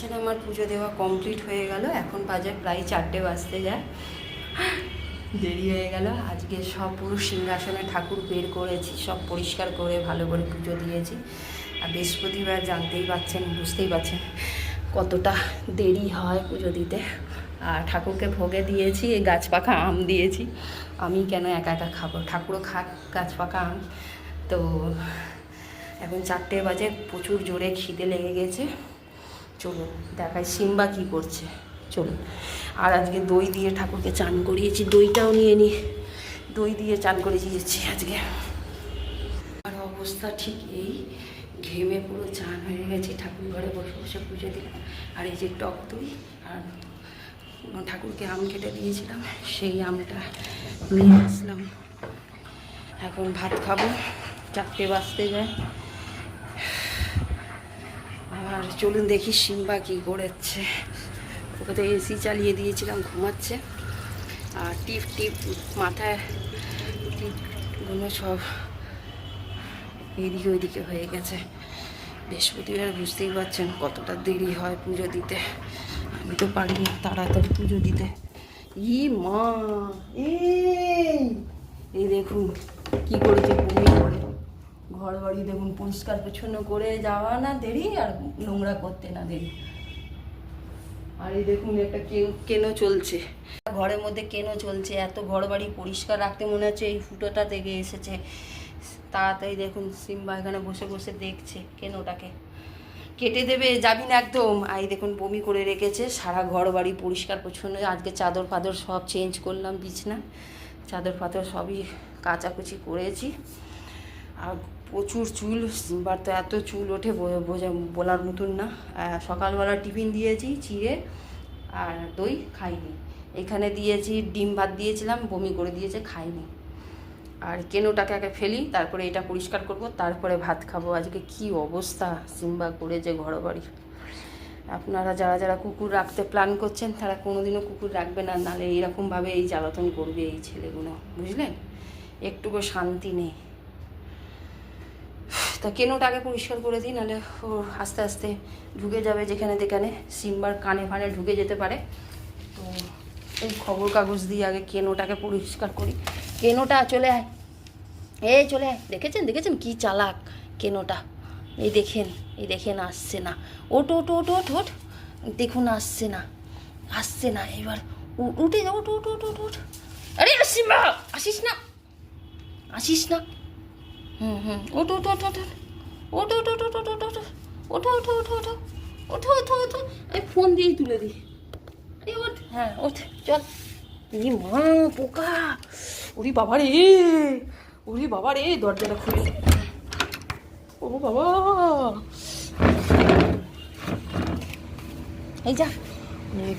পাচ্ছেন আমার পুজো দেওয়া কমপ্লিট হয়ে গেল। এখন বাজে প্রায় চারটে বাজতে যায়। দেরি হয়ে গেল। আজকে সব পুরো সিংহাসনে ঠাকুর বের করেছি, সব পরিষ্কার করে, ভালো করে পুজো দিয়েছি। আর বৃহস্পতিবার জানতেই পাচ্ছেন, বুঝতেই পারছেন কতটা দেরি হয় পুজো দিতে। আর ঠাকুরকে ভোগে দিয়েছি, এই গাছ পাকা আম দিয়েছি। আমি কেন একা একা খাব? ঠাকুরও খাক, গাছ পাকা আম। তো এখন চারটে বাজে, প্রচুর জোরে খিদে লেগে গেছে। চলুন দেখাই, সিম্বা কি করছে। চলুন। আর আজকে দই দিয়ে ঠাকুরকে চান করিয়েছি, দইটাও নিয়ে নি। দই দিয়ে চান করিয়েছি আজকে। আর অবস্থা ঠিক এই, ঘেমে পুরো চান হয়ে গেছে, ঠাকুর ঘরে বসে বসে পুজো দিলাম। আর এই যে টক দই, আর ঠাকুরকে আম কেটে দিয়েছিলাম, সেই আমটা নিয়ে আসলাম। এখন ভাত খাব, চারটে বাঁচতে যায়। আর চলুন দেখি সিম্বা কি করেছে। ওকে তো এসি চালিয়ে দিয়েছিলাম, ঘুমাচ্ছে। আর টিপ টিপ, মাথায় টিপগুলো সব এদিকে ওইদিকে হয়ে গেছে। বৃহস্পতিবার বুঝতেই পারছেন কতটা দেরি হয় পুজো দিতে। আমি তো পারি না তাড়াতাড়ি পুজো দিতে। ই মা, এই দেখুন কি করেছে বমি করে ঘর বাড়ি দেখুন, পরিষ্কার পরিচ্ছন্ন করে যাওয়া না দেরি আর নোংরা করতে না দেরি। আর এই দেখুন, একটা কেনো চলছে। ঘরের মধ্যে কেন চলছে? এত ঘর বাড়ি পরিষ্কার রাখতে মনে হচ্ছে এই ফুটোটা থেকে এসেছে। তাড়াতাড়ি দেখুন সিম্বা এখানে বসে বসে দেখছে কেনোটাকে। কেটে দেবে যাবি না একদম। আই দেখুন, বমি করে রেখেছে। সারা ঘর বাড়ি পরিষ্কার পরিচ্ছন্ন। আজকে চাদর ফাদর সব চেঞ্জ করলাম, বিছনা। চাদর ফাদর সবই কাচাকুচি করেছি। আর প্রচুর চুল সিম্বার তো এত চুল ওঠে বোঝা, বলার মতন না। সকালবেলা টিফিন দিয়েছি চিড়ে আর দই খাইনি। এখানে দিয়েছি ডিম ভাত দিয়েছিলাম, বমি করে দিয়েছে, খাইনি। আর কেনোটাকে আগে ফেলি, তারপরে এটা পরিষ্কার করব, তারপরে ভাত খাব। আজকে কি অবস্থা? সিম্বা করেছে ঘর বাড়ি আপনারা যারা যারা কুকুর রাখতে প্ল্যান করছেন, তারা কোনোদিনও কুকুর রাখবে না নাহলে এইরকমভাবে এই জ্বালাতন করবে এই ছেলেগুলো, বুঝলেন? একটুকু শান্তি নেই। তা কেনোটা আগে পরিষ্কার করে দিই, নাহলে ও আস্তে আস্তে ঢুকে যাবে যেখানে যেখানে। সিম্বার কানে ফানে ঢুকে যেতে পারে। তো এই খবর কাগজ দিয়ে আগে কেনোটাকে পরিষ্কার করি। কেনোটা, চলে আয়। এই চলে আয়। দেখেছেন দেখেছেন কি চালাক কেনোটা? এই দেখেন এই দেখেন, আসছে না। ওট ওট ওট ওট ওট দেখুন, আসছে না আসছে না। এবার উঠে যাও ওট ওট ওট ওট আরে না আসিস না আসিস না। হুম হুম ওঠো ওঠো ওঠো ওঠো ওঠো ওঠো ওঠো ওঠো ওঠো ওঠো ওঠো ওঠো ওঠো ওঠো ওঠো আমি ফোন দিয়েই তুলে দিই আরে ওঠ হ্যাঁ ওঠ চল মা পোকা ওরে বাবা রে ওরে বাবা রে দরজাটা খুলে ও বাবা এই যা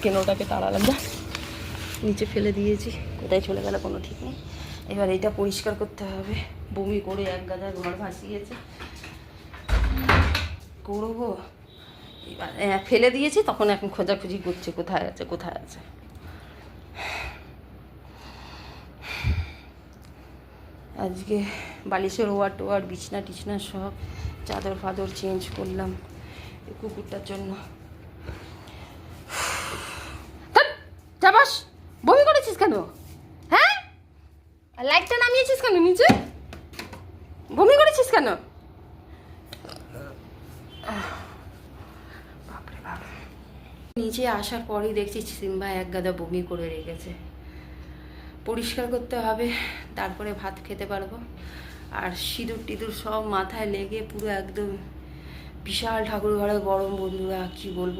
কেনোটাকে তাড়ালাম যা নিচে ফেলে দিয়েছি কোথায় চলে গেল কোনো ঠিক নেই এবার এটা পরিষ্কার করতে হবে বমি করে এক গাদা ঘর ভাসিয়েছে। করব? এবার হ্যাঁ, ফেলে দিয়েছি তখন এখন খোঁজাখুঁজি করছে কোথায় আছে কোথায় আছে। আজকে বালিশের ওয়ার টোয়ার বিছনা টিছনা সব চাদর ফাদর চেঞ্জ করলাম কুকুরটার জন্য। যাবাস। বমি করেছিস কেন? হ্যাঁ? লাইটটা নামিয়েছিস কেন নিচে বমি করেছিস কেন? নিচে আসার পরই দেখছি সিম্বা এক গাদা বমি করে রেখেছে। পরিষ্কার করতে হবে, তারপরে ভাত খেতে পারব। আর সিঁদুর টিঁদুর সব মাথায় লেগে পুরো একদম বিশাল ঠাকুর ঘরে গরম, বন্ধুরা, কি বলব?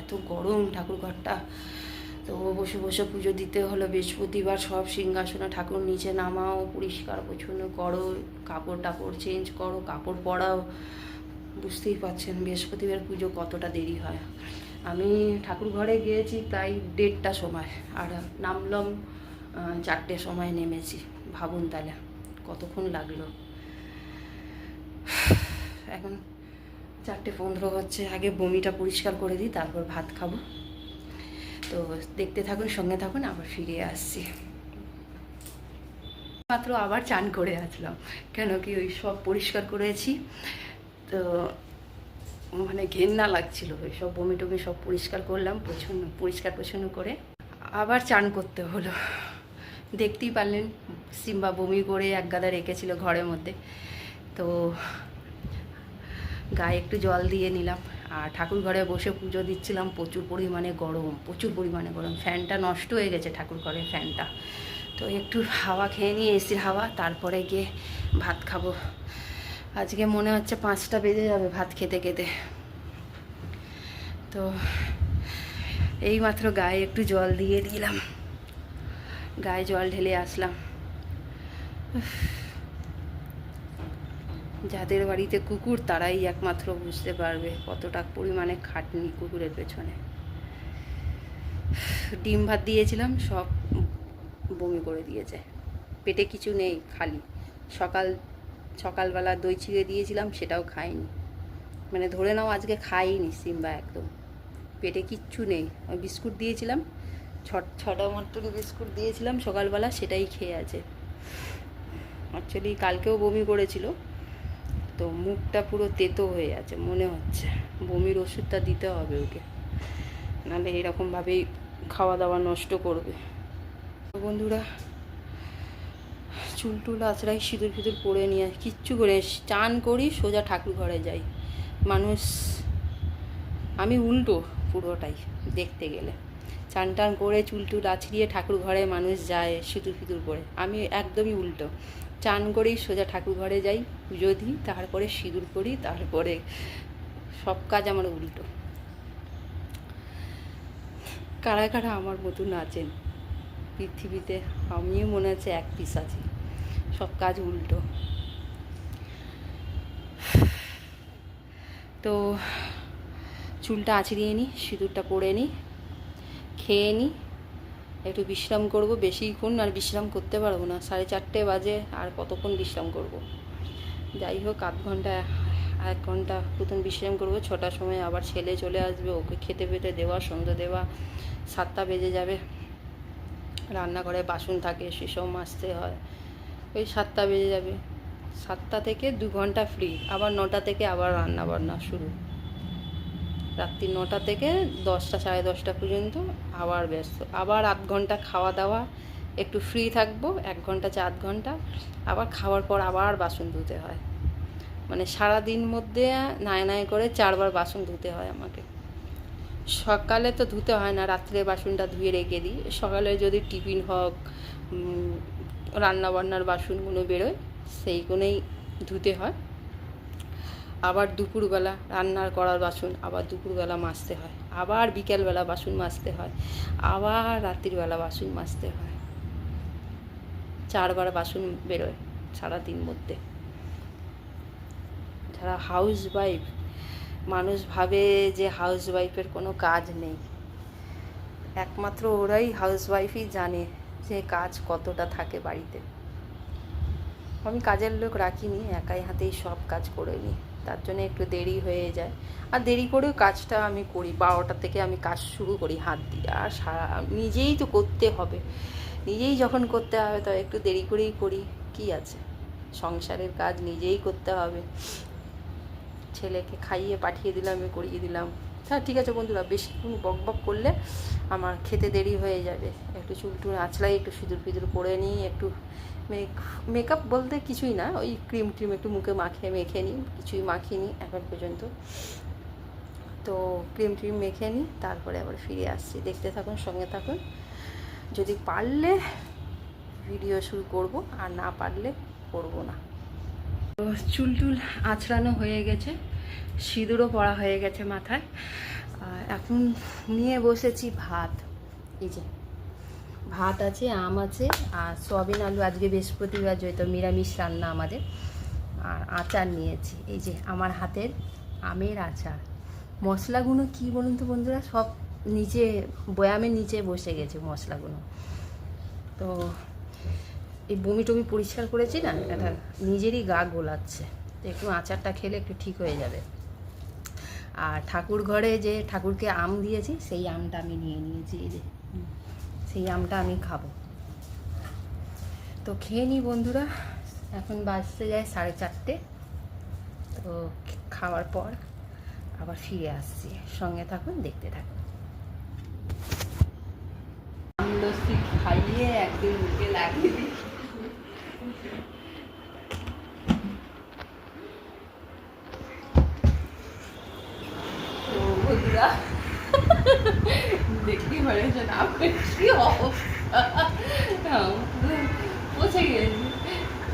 এত গরম ঠাকুর ঘরটা তো বসে বসে পুজো দিতে হলো, বৃহস্পতিবার সব সিংহাসনে ঠাকুর নিচে নামাও, পরিষ্কার পরিচ্ছন্ন করো, কাপড় টাপড় চেঞ্জ করো, কাপড় পরাও। বুঝতেই পারছেন বৃহস্পতিবার পুজো কতটা দেরি হয়। আমি ঠাকুর ঘরে গিয়েছি প্রায় দেড়টা সময় আর নামলাম চারটে সময় নেমেছি। ভাবুন তাহলে কতক্ষণ লাগল? এখন চারটে পনেরো হচ্ছে, আগে বমিটা পরিষ্কার করে দিই, তারপর ভাত খাব। তো দেখতে থাকুন, সঙ্গে থাকুন, আবার ফিরে আসছি। মাত্র আবার চান করে আসলাম, কেন কি ওই সব পরিষ্কার করেছি। তো মানে ঘেন্না লাগছিল, ওই সব বমি টমি সব পরিষ্কার করলাম প্রচণ্ড পরিষ্কার পরিচ্ছন্ন করে আবার চান করতে হলো। দেখতেই পারলেন, সিম্বা বমি করে এক গাদা রেখেছিল ঘরের মধ্যে। তো গায়ে একটু জল দিয়ে নিলাম। আর ঠাকুর ঘরে বসে পুজো দিচ্ছিলাম, প্রচুর পরিমাণে গরম, প্রচুর পরিমাণে গরম। ফ্যানটা নষ্ট হয়ে গেছে ঠাকুর ঘরের ফ্যানটা। তো একটু হাওয়া খেয়ে নিয়ে এসির হাওয়া, তারপরে গিয়ে ভাত খাব। আজকে মনে হচ্ছে পাঁচটা বেজে যাবে ভাত খেতে খেতে। তো এইমাত্র গায়ে একটু জল দিয়ে দিলাম। গায়ে জল ঢেলে আসলাম। যাদের বাড়িতে কুকুর, তারাই একমাত্র বুঝতে পারবে কতটা পরিমাণে খাটনি কুকুরের পেছনে। ডিম ভাত দিয়েছিলাম, সব বমি করে দিয়েছে। পেটে কিছু নেই, খালি। সকাল, সকালবেলা দই চিড়ে দিয়েছিলাম, সেটাও খাইনি। মানে ধরে নাও আজকে খাইনি সিম্বা একদম। পেটে কিচ্ছু নেই। ওই বিস্কুট দিয়েছিলাম, ছ ছটা মতন বিস্কুট দিয়েছিলাম সকালবেলা, সেটাই খেয়ে আছে। অ্যাকচুয়ালি কালকেও বমি করেছিল। তো মুখটা পুরো তেতো হয়ে আছে মনে হচ্ছে। বমির ওষুধটা দিতে হবে ওকে। নাহলে এরকমভাবেই খাওয়া দাওয়া নষ্ট করবে। বন্ধুরা চুল টুল আছড়াই সিঁদুর ফিঁদুর পরে নিয়ে কিচ্ছু করে চান করি, সোজা ঠাকুর ঘরে যাই। মানুষ, আমি উল্টো পুরোটাই দেখতে গেলে। চান টান করে চুল টুল আছড়িয়ে ঠাকুর ঘরে মানুষ যায় সিঁদুর ফিঁদুর করে আমি একদমই উল্টো। চান করেই সোজা ঠাকুর ঘরে যাই, পুজো দিই, তারপরে সিঁদুর করি তারপরে সব কাজ আমার উল্টো। কারা কারা আমার মতন আছেন পৃথিবীতে আমিও মনে হচ্ছে এক পিস আছি। সব কাজ উল্টো। তো চুলটা আঁচড়িয়ে নিই সিঁদুরটা পরে নিই খেয়ে নিই একটু বিশ্রাম করব বেশিক্ষণ আর বিশ্রাম করতে পারব না। সাড়ে চারটে বাজে, আর কতক্ষণ বিশ্রাম করব। যাই হোক, আধ ঘণ্টা, এক ঘণ্টা প্রথম বিশ্রাম করব। ছটার সময় আবার ছেলে চলে আসবে, ওকে খেতে পেতে দেওয়া, সন্ধ্যে দেওয়া, সাতটা বেজে যাবে। রান্নাঘরে বাসন থাকে সেসব মাজতে হয়। ওই সাতটা বেজে যাবে। সাতটা থেকে দু ঘণ্টা ফ্রি আবার নটা থেকে আবার রান্না বান্না শুরু। রাত্রি নটা থেকে দশটা, সাড়ে দশটা পর্যন্ত আবার ব্যস্ত। আবার আধ ঘণ্টা খাওয়া দাওয়া, একটু ফ্রি থাকব, এক ঘণ্টা চা আধ ঘণ্টা। আবার খাওয়ার পর আবার বাসন ধুতে হয়। মানে সারা দিন মধ্যে নায় নায় করে চারবার বাসন ধুতে হয় আমাকে। সকালে তো ধুতে হয় না, রাত্রে বাসনটা ধুয়ে রেখে দিই। সকালে যদি টিফিন হোক রান্নাবান্নার বাসনগুলো বেরোয় সেইগুলোই ধুতে হয়। আবার দুপুরবেলা রান্নার করার বাসন, আবার দুপুরবেলা মাজতে হয়। আবার বিকেলবেলা বাসন মাজতে হয়। আবার রাত্রিবেলা বাসন মাজতে হয়। চারবার বাসন বেরোয় সারাদিন মধ্যে। যারা হাউস ওয়াইফ মানুষ ভাবে যে হাউস ওয়াইফের কোনো কাজ নেই। একমাত্র ওরাই হাউস ওয়াইফই জানে যে কাজ কতটা থাকে বাড়িতে। আমি কাজের লোক রাখিনি, একাই হাতেই সব কাজ করে নিই। তার জন্য একটু দেরি হয়ে যায়। আর দেরি করেও কাজটা আমি করি। বারোটা থেকে আমি কাজ শুরু করি হাত দিয়ে। আর সারা, নিজেই তো করতে হবে। নিজেই যখন করতে হবে তো একটু দেরি করেই করি। কি আছে? সংসারের কাজ নিজেই করতে হবে। ছেলেকে খাইয়ে পাঠিয়ে দিলাম, এ করিয়ে দিলাম। হ্যাঁ ঠিক আছে বন্ধুরা, বেশিক্ষণ বক বক করলে আমার খেতে দেরি হয়ে যাবে। একটু চুল টুল আঁচলাই, একটু সিঁদুর ফিঁদুর পরে নিই, একটু মেকআপ বলতে কিছুই না, ওই ক্রিম ট্রিম একটু মুখে মাখিয়ে, মেখে নিই, কিছুই মাখিয়ে নিই এখন পর্যন্ত। তো ক্রিম ট্রিম মেখে নিই, তারপরে আবার ফিরে আসছি। দেখতে থাকুন, সঙ্গে থাকুন। যদি পারলে ভিডিও শুরু করব, আর না পারলে করব না। তো চুল টুল আঁচড়ানো হয়ে গেছে, সিঁদুরও পড়া হয়ে গেছে মাথায়। এখন নিয়ে বসেছি ভাত। এই যে। ভাত আছে, আম আছে, আর সয়াবিন আলু আজকে বৃহস্পতিবার, যেহেতু নিরামিষ রান্না আমাদের। আর আচার নিয়েছি, এই যে আমার হাতের আমের আচার। মশলাগুলো কি বলুন তো বন্ধুরা? সব নিচে, বয়ামের নিচে বসে গেছে মশলাগুলো। তো এই বমি টমি পরিষ্কার করেছি না? এটা নিজেরই গা গোলাচ্ছে। একটু আচারটা খেলে একটু ঠিক হয়ে যাবে। আর ঠাকুর ঘরে যে ঠাকুরকে আম দিয়েছি, সেই আমটা আমি নিয়ে নিয়েছি, এই যে। সেই আমটা আমি খাব। তো খেয়ে নিই বন্ধুরা, এখন বাজতে যায় সাড়ে চারটে। তো খাওয়ার পর আবার ফিরে আসছি। সঙ্গে থাকুন, দেখতে থাকুন। খাইয়ে একদিন লাগিয়ে দিই। তো বন্ধুরা দেখতেই পারেছেন আমার কি অবস্থা। পৌঁছে গেছি।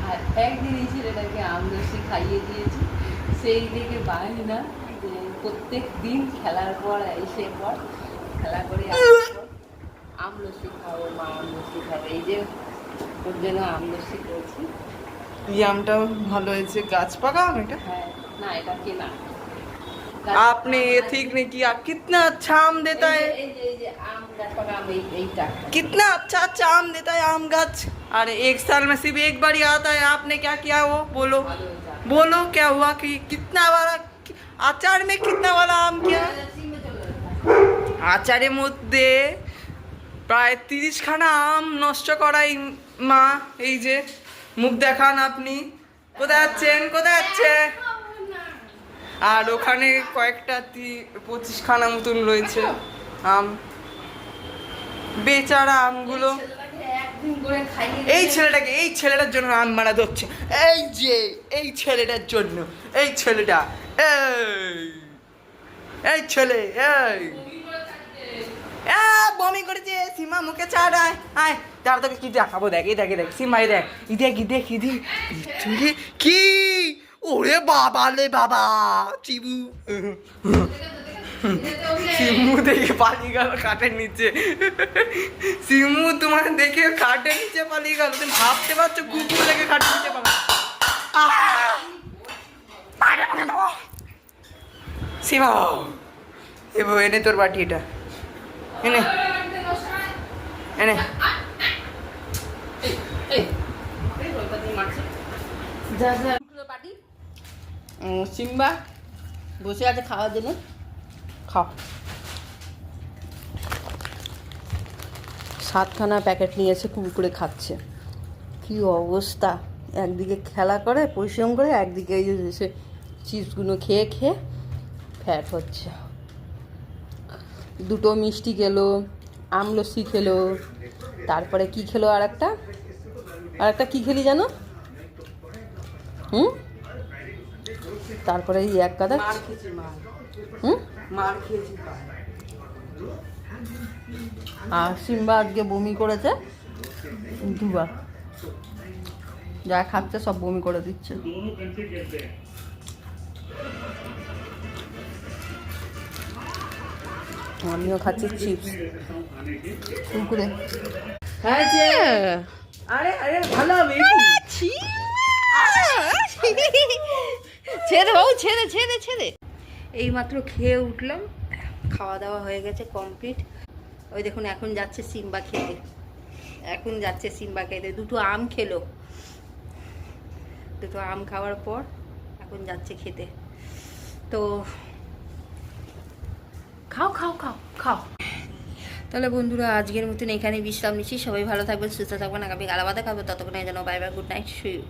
আর একদিন এই ছেলেটাকে আমলসি খাইয়ে দিয়েছি। সেই দিকে বাহিনা যে প্রত্যেক দিন খেলার পর এসে পর খেলা করে পর আমলসি খাব। মা আমলসি খাব। এই যে ওর জন্য আমলসি করছি। এই আমটাও ভালো হয়েছে। গাছ পাকা এটা? হ্যাঁ না এটা কেনা। आपने ये ठीक नहीं किया कितना अच्छा आम देता है এই যে এই যে আম গাছ পাকা আম এই এইটা कितना अच्छा अच्छा आम देता है आम गाछ अरे एक साल में सिर्फ एक बार ही आता है आपने क्या किया वो बोलो ভালো হয়েছে बोलो क्या हुआ कि कितना वाला আচার में कितना वाला आम किया সিমে চলে গেছে। আচারের মধ্যে প্রায় তিরিশখানা আম নষ্ট করাই মা এই যে মুখ দেখান আপনি কোথায় যাচ্ছেন কোথায় যাচ্ছে আর ওখানে কয়েকটা তি- পঁচিশখানা মতন রয়েছে আম বেচারা আমগুলো এই ছেলেটাকে এই ছেলেটার জন্য আম মারা ধরছে এই যে এই ছেলেটার জন্য এই ছেলেটা এই এই ছেলে এই বমি করেছে সীমা মুখে চাট আয় আয় তার তোকে কি দেখাবো দেখ এই দেখে দেখ সীমাই দেখ ই দেখ ই দেখ ই দেখ কি ওরে বাবা লে বাবা চিবু। সিমু দেখে পালিয়ে গেল খাটের নিচে। সিমু তোমার দেখে খাটের নিচে পালিয়ে গেল তুমি ভাবতে পারছ কুকুর দেখে খাটের নিচে পালা সীমা এবার এনে তোর বাটি এটা। এনে। এনে। যা, যা, সিম্বা, বসে আছে খাওয়ার জন্য। খাও। সাতখানা প্যাকেট নিয়ে এসে কুকুরে খাচ্ছে। কি অবস্থা? একদিকে খেলা করে, পরিশ্রম করে, একদিকে এই সে চিপসগুলো খেয়ে খেয়ে ফ্যাট হচ্ছে। দুটো মিষ্টি খেলো, আমলসি খেলো, তারপরে কি খেলো আর একটা আর একটা কী খেলি জানো? হুম? তারপরে এই এক গাদা মার হুম? আর সিম্বা আজকে বমি করেছে। দুবার। যা খাচ্ছে সব বমি করে দিচ্ছে। আমিও খাচ্ছি চিপস। কুকুরে আরে আরে ভালো হবে? ছেড়ে, বাবু, ছেড়ে ছেড়ে ছেড়ে। এইমাত্র খেয়ে উঠলাম খাওয়া দাওয়া হয়ে গেছে কমপ্লিট ওই দেখুন, এখন যাচ্ছে সিম্বা খেতে। এখন যাচ্ছে সিম্বা খেতে। দুটো আম খেলো। দুটো আম খাওয়ার পর এখন যাচ্ছে খেতে। তো খাও খাও খাও খাও। তাহলে বন্ধুরা, আজকের মতন এখানে বিশ্রাম নিচ্ছি। সবাই ভালো থাকবেন, সুস্থ থাকবেন। আগামী আলাদা খাব ততক্ষণে যেন বাই বাই গুড নাইট শুয়ে